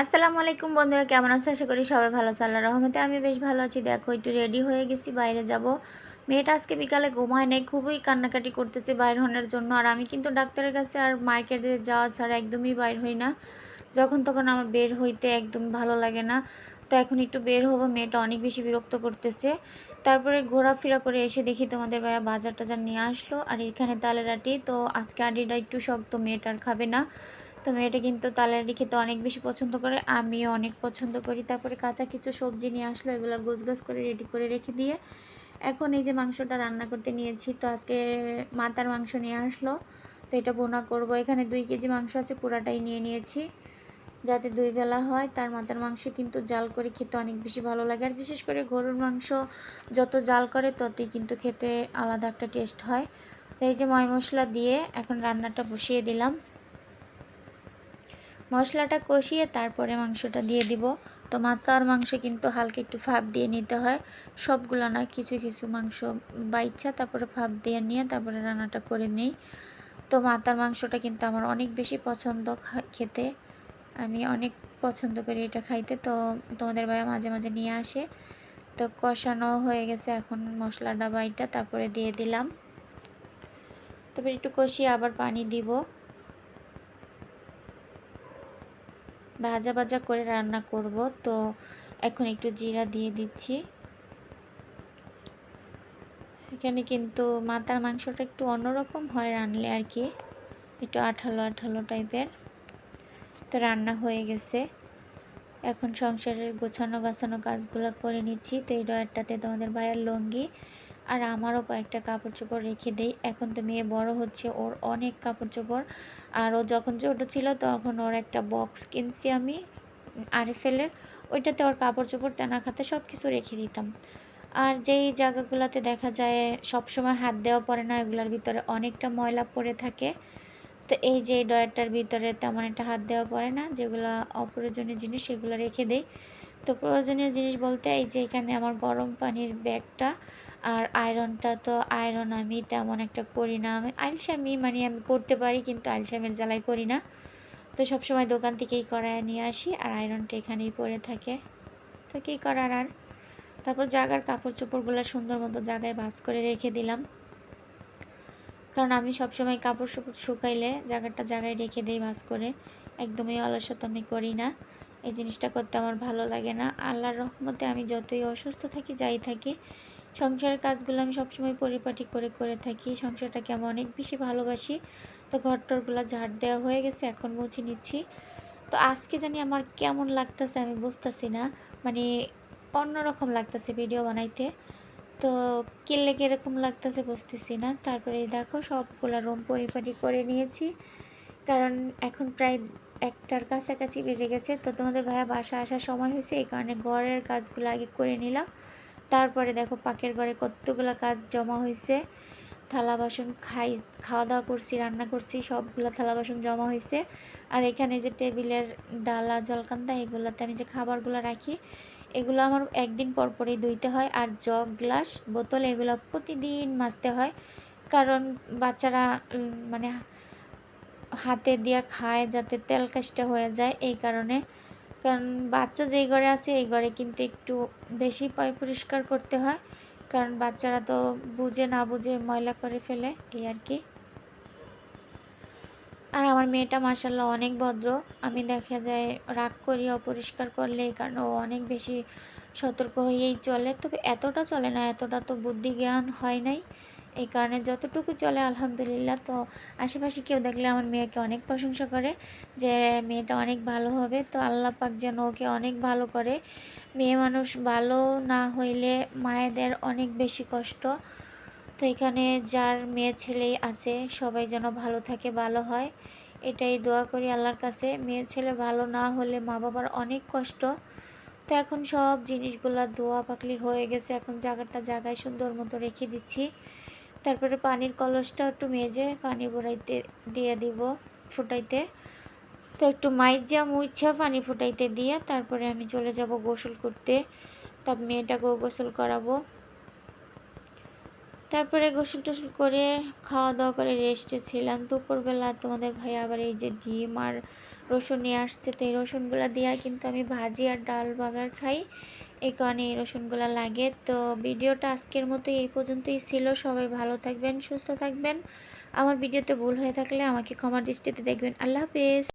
আসসালামু আলাইকুম বন্ধুরা, কেমন আছো? আশা করি সবাই ভালো আছে। আল্লাহ রহমতে আমি বেশ ভালো আছি। দেখো, একটু রেডি হয়ে গেছি, বাইরে যাব। মেয়েটা আজকে বিকালে ঘুমায় নেই, খুবই কান্নাকাটি করতেছে বাইর হওয়ার জন্য। আর আমি কিন্তু ডাক্তারের কাছে আর মার্কেটে যাওয়া ছাড়া একদমই বাইর হই না। যখন তখন আমার বের হইতে একদম ভালো লাগে না। তো এখন একটু বের হব। মেয়েটা অনেক বেশি বিরক্ত করতেছে। তারপরে ঘোরাফেরা করে এসে দেখি তোমাদের ভাইয়া বাজার টাজার নিয়ে আসলো। আর এখানে তালেরাটি তো আজকে আটিটা একটু শক্ত, মেয়েটার খাবে না। তো মেয়েটা কিন্তু তালারি খেতে অনেক বেশি পছন্দ করে, আমিও অনেক পছন্দ করি। তারপরে কাঁচা কিছু সবজি নিয়ে আসলো, এগুলো গোছ করে রেডি করে রেখে দিয়ে এখন এই যে মাংসটা রান্না করতে নিয়েছি, তো আজকে মাতার মাংস নিয়ে আসলো, তো এটা বোনা করব। এখানে দুই কেজি মাংস আছে, পুরাটাই নিয়ে নিয়েছি, যাতে দুই বেলা হয়। তার মাথার মাংস কিন্তু জাল করে খেতে অনেক বেশি ভালো লাগে। আর বিশেষ করে গরুর মাংস যত জাল করে, ততই কিন্তু খেতে আলাদা একটা টেস্ট হয়। এই যে ময় মশলা দিয়ে এখন রান্নাটা বসিয়ে দিলাম। মশলাটা কষিয়ে তারপরে মাংসটা দিয়ে দিব। তো মাথার মাংস কিন্তু হালকা একটু ফাপ দিয়ে নিতে হয়। সবগুলো না কিছু কিছু মাংস বা ইচ্ছা, তারপরে ফাপ দিয়ে নিয়ে তারপরে রান্নাটা করে নিই। তো মাতার মাংসটা কিন্তু আমার অনেক বেশি পছন্দ খেতে। আমি অনেক পছন্দ করি এটা খাইতে। তো তোমাদের ভাইয়া মাঝে মাঝে নিয়ে আসে। তো কষানো হয়ে গেছে এখন মশলাটা বাইটা তারপরে দিয়ে দিলাম। তারপরে একটু কষিয়ে আবার পানি দিব। ভাজা ভাজা করে রান্না করব। তো এখন একটু জিরা দিয়ে দিচ্ছি। এখানে কিন্তু মাথার মাংসটা একটু অন্যরকম হয় রানলে আর কি। একটু আঠালো আঠালো টাইপের। তো রান্না হয়ে গেছে। এখন সংসারের গোছানো গাছানো কাজগুলো করে নিচ্ছি। তো এই ডয়ারটাতে তোমাদের ভাইয়ের লঙ্গি আর আমারও কয়েকটা কাপড় চোপড় রেখে দেই। এখন তো মেয়ে বড় হচ্ছে, ওর অনেক কাপড় চোপড় আর ও যখন ছোটো ছিল তখন ওর একটা বক্স কিনছি আমি, আরএফএলের। ওইটাতে ওর কাপড় চোপড় তেনা খাতে সব কিছু রেখে দিতাম। আর যেই জায়গাগুলোতে দেখা যায় সব সময় হাত দেওয়া পড়ে না, এগুলোর ভিতরে অনেকটা ময়লা পড়ে থাকে। তো এই যে ডয়ারটার ভিতরে তেমন একটা হাত দেওয়া পড়ে না, যেগুলো অপ্রয়োজনীয় জিনিস, সেগুলো রেখে দেই। তো প্রয়োজনীয় জিনিস বলতে এই যে এখানে আমার গরম পানির ব্যাগটা আর আয়রনটা তো আয়রন আমি তেমন একটা করি না। আমি আলসামি মানে আমি করতে পারি কিন্তু আলসামের জ্বালাই করি না। তো সবসময় দোকান থেকেই করায় নিয়ে আসি আর আয়রনটা এখানেই পরে থাকে। তো কী করার আর? তারপর জাগার কাপড় চোপড়গুলো সুন্দর মতো জায়গায় ভাজ করে রেখে দিলাম। কারণ আমি সবসময় কাপড় চোপড় শুকাইলে জায়গাটা জায়গায় রেখে দিই ভাজ করে। একদমই অলসতা আমি করি না। এই জিনিসটা করতে আমার ভালো লাগে না। আল্লাহর রহমতে আমি যতই অসুস্থ থাকি, যাই থাকি, সংসারের কাজগুলো আমি সবসময় পরিপাটি করে করে থাকি। সংসারটাকে আমি অনেক বেশি ভালোবাসি। তো ঘরটরগুলো ঝাড় দেওয়া হয়ে গেছে, এখন মুছে নিচ্ছি। তো আজকে জানি আমার কেমন লাগতেছে আমি বুঝতেছি না। মানে অন্যরকম লাগতেছে ভিডিও বানাইতে। তো কিনলে কীরকম লাগতেছে বুঝতেছি না। তারপরে দেখো সবগুলো রুম পরিপাটি করে নিয়েছি। কারণ এখন প্রায় একটার কাছাকাছি বেজে গেছে। তো তোমাদের ভাইয়া বাসা আসার সময় হয়েছে, এই কারণে ঘরের কাজগুলো আগে করে নিলাম। তারপরে দেখো পাকের ঘরে কতগুলো কাজ জমা হয়েছে। থালা বাসন খাই খাওয়া দাওয়া করছি, রান্না করছি, সবগুলো থালা বাসন জমা হয়েছে। আর এখানে যে টেবিলের ডালা জলকান্দা এগুলোতে আমি যে খাবারগুলো রাখি, এগুলো আমার একদিন পর পরই ধুইতে হয়। আর জগ, গ্লাস, বোতল, এগুলো প্রতিদিন মাজতে হয়। কারণ বাচ্চারা মানে হাতে দিয়ে খায় যাতে তেল কাজটা হয়ে যায় এই কারণে। কারণ বাচ্চা যেই ঘরে আছে এই ঘরে কিন্তু একটু বেশি পয় পরিষ্কার করতে হয়। কারণ বাচ্চারা তো বুঝে না বুঝে ময়লা করে ফেলে, এই আর কি। আর আমার মেয়েটা মাসাল্লাহ অনেক ভদ্র। আমি দেখা যায় রাগ করি, অপরিষ্কার করলে এই কারণে ও অনেক বেশি সতর্ক হয়েই চলে। তবে এতটা চলে না, এতটা তো বুদ্ধি জ্ঞান হয় নাই। এই কারণে যতটুকু চলে আলহামদুলিল্লাহ। তো আশেপাশে কেউ দেখলে আমার মেয়েকে অনেক প্রশংসা করে যে মেয়েটা অনেক ভালো হবে। তো আল্লাহ পাক যেন ওকে অনেক ভালো করে। মেয়ে মানুষ ভালো না হইলে মায়েদের অনেক বেশি কষ্ট। তো এখানে যার মেয়ে ছেলেই আছে, সবাই যেন ভালো থাকে, ভালো হয়। এটাই দোয়া করি আল্লাহর কাছে। মেয়ে ছেলে ভালো না হলে মা বাবার অনেক কষ্ট। তো এখন সব জিনিসগুলো দোয়া পাকলি হয়ে গেছে। এখন জায়গাটা জায়গায় সুন্দর মতো রেখে দিচ্ছি। তারপরে পানির কলসটা একটু মেজে পানি ভরাইতে, দিয়ে দিব ফুটাইতে। তো একটু মাইজা মুইছা পানি ফুটাইতে দিয়ে তারপরে আমি চলে যাব গোসল করতে। তার মেয়েটাকেও গোসল করাবো। তারপরে গোসল টোসল করে খাওয়া দাওয়া করে রেস্টে ছিলাম। দুপুরবেলা তোমাদের ভাই আবার এই যে ডিম আর রসুন নিয়ে আসছে, তো এই রসুনগুলো দিয়ে কিন্তু আমি ভাজি আর ডাল বাগার খাই। এই কারণে এই রসুনগুলো লাগে। তো ভিডিওটা আজকের মতো এই পর্যন্তই ছিল। সবাই ভালো থাকবেন, সুস্থ থাকবেন। আমার ভিডিওতে ভুল হয়ে থাকলে আমাকে ক্ষমার দৃষ্টিতে দেখবেন। আল্লাহ হাফেজ।